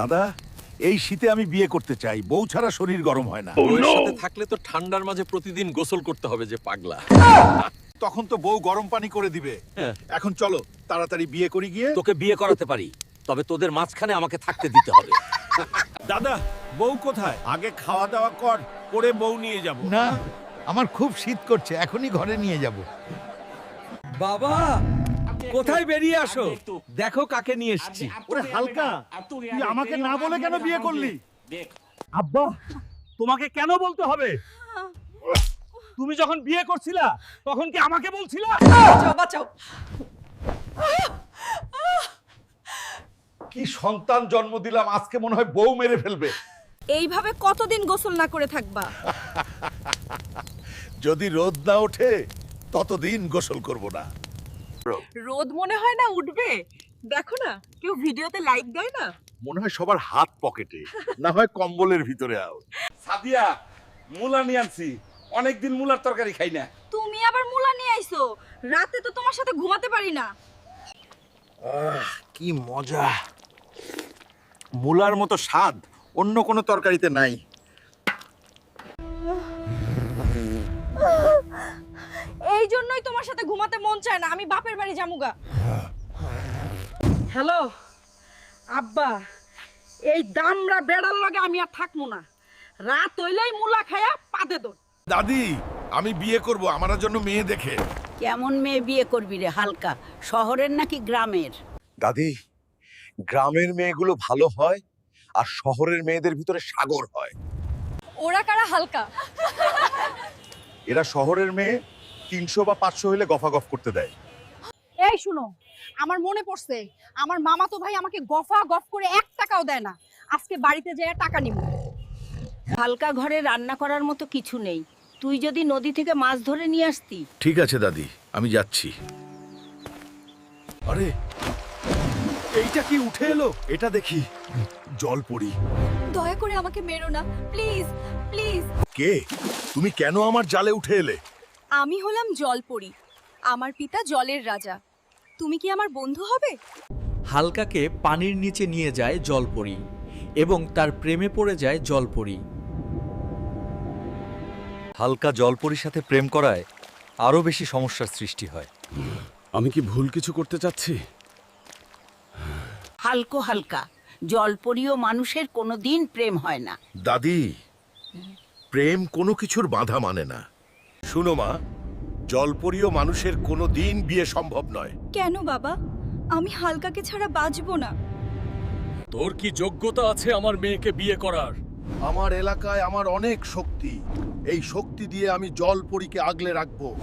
দাদা এই শীতে আমি বিয়ে করতে চাই। বউ ছাড়া শরীর গরম হয় না। বউয়ের সাথে থাকলে তো ঠান্ডার মাঝে প্রতিদিন গোসল করতে হবে যে পাগলা। তখন তো বউ গরম পানি করে দিবে। হ্যাঁ। এখন চলো তাড়াতাড়ি বিয়ে করি গিয়ে। তোকে বিয়ে করাতে পারি তবে তোদের মাঝখানে আমাকে থাকতে দিতে হবে। দাদা বউ কোথায়? আগে খাওয়া দাওয়া কর করে বউ নিয়ে যাব। না আমার খুব শীত করছে এখনই ঘরে নিয়ে যাব। বাবা! কোথায় বেরিয়ে আসো? দেখো কাকে নিয়ে এসেছি। ওরে হালকা তুই আমাকে না বলে কেন বিয়ে করলি? আব্বা তোমাকে কেন বলতে হবে? তুমি যখন বিয়ে করছিলা তখন কি আমাকে বলছিলা? কি সন্তান জন্ম দিলাম আজকে মনে হয় বউ মেরে ফেলবে। এইভাবে কতদিন গোসল না করে থাকবা? যদি রোদ না ওঠে ততদিন গোসল করব না। রোদ মনে হয় না উঠবে? দেখো না কেউ ভিডিওতে লাইক দেয় না? মনে হয় সবার হাত পকেটে না হয় কম্বলের ভিতরে আও। সাদিয়া মুলা নিয়ে আনছি। অনেকদিন মুলার তরকারি খাই না। তুমি আবার মুলা নিয়ে আইছো? রাতে তো তোমার সাথে ঘুমাতে পারি না। আহ কি মজা। মূলার মতো স্বাদ অন্য কোনো তরকারিতে নাই। জন্যই তোমার সাথে ঘুমাতে মন চায় না আমি বাপের বাড়ি জামুগা হ্যালো আব্বা এই দামরা বেড়ার লগে আমি আর থাকব না। রাত হইলেই মুলা খায়া পাদে দো দাদি আমি বিয়ে করব আমার জন্য মেয়ে দেখে। কেমন মেয়ে বিয়ে করবি রে হালকা? শহরের নাকি গ্রামের? দাদি গ্রামের মেয়েগুলো ভালো হয় আর শহরের মেয়েদের ভিতরে সাগর হয়। ওরা কারা হালকা? এরা শহরের মেয়ে তিনশো বা পাঁচশো হলে গফাগফ করতে দেয়। এই শুনো আমার মনে পড়ছে আমার মামা তো ভাই আমাকে গফা গফ করে এক টাকাও দেয় না। আজকে বাড়িতে যেয়ে টাকা নিব। হালকা ঘরে রান্না করার মতো কিছু নেই। তুই যদি নদী থেকে মাছ ধরে নিয়ে আসতি। ঠিক আছে দাদি আমি যাচ্ছি। আরে এইটা কি উঠে এলো? এটা দেখি। জল পড়ি। দয়া করে আমাকে মেরো না প্লিজ প্লিজ। কে? তুমি কেন আমার জালে উঠে এলে? আমি হলাম জলপরি আমার পিতা জলের রাজা। তুমি কি আমার বন্ধু হবে? হালকাকে পানির নিচে নিয়ে যায় জলপরি এবং তার প্রেমে পড়ে যায় জলপরি। হালকা জলপরির সাথে প্রেম করায় আরও বেশি সমস্যার সৃষ্টি হয়। আমি কি ভুল কিছু করতে চাচ্ছি? হালকো হালকা জলপরীয় মানুষের কোনো দিন প্রেম হয় না। দাদি প্রেম কোনো কিছুর বাধা মানে না। শুনো মা জলপরীয় মানুষের কোনো দিন বিয়ে সম্ভব নয়। কেন বাবা? আমি হালকাকে ছাড়া বাঁচবো না। তোর কি যোগ্যতা আছে আমার মেয়েকে বিয়ে করার? আমার এলাকায় আমার অনেক শক্তি। এই শক্তি দিয়ে আমি জলপরীকে আগলে রাখব।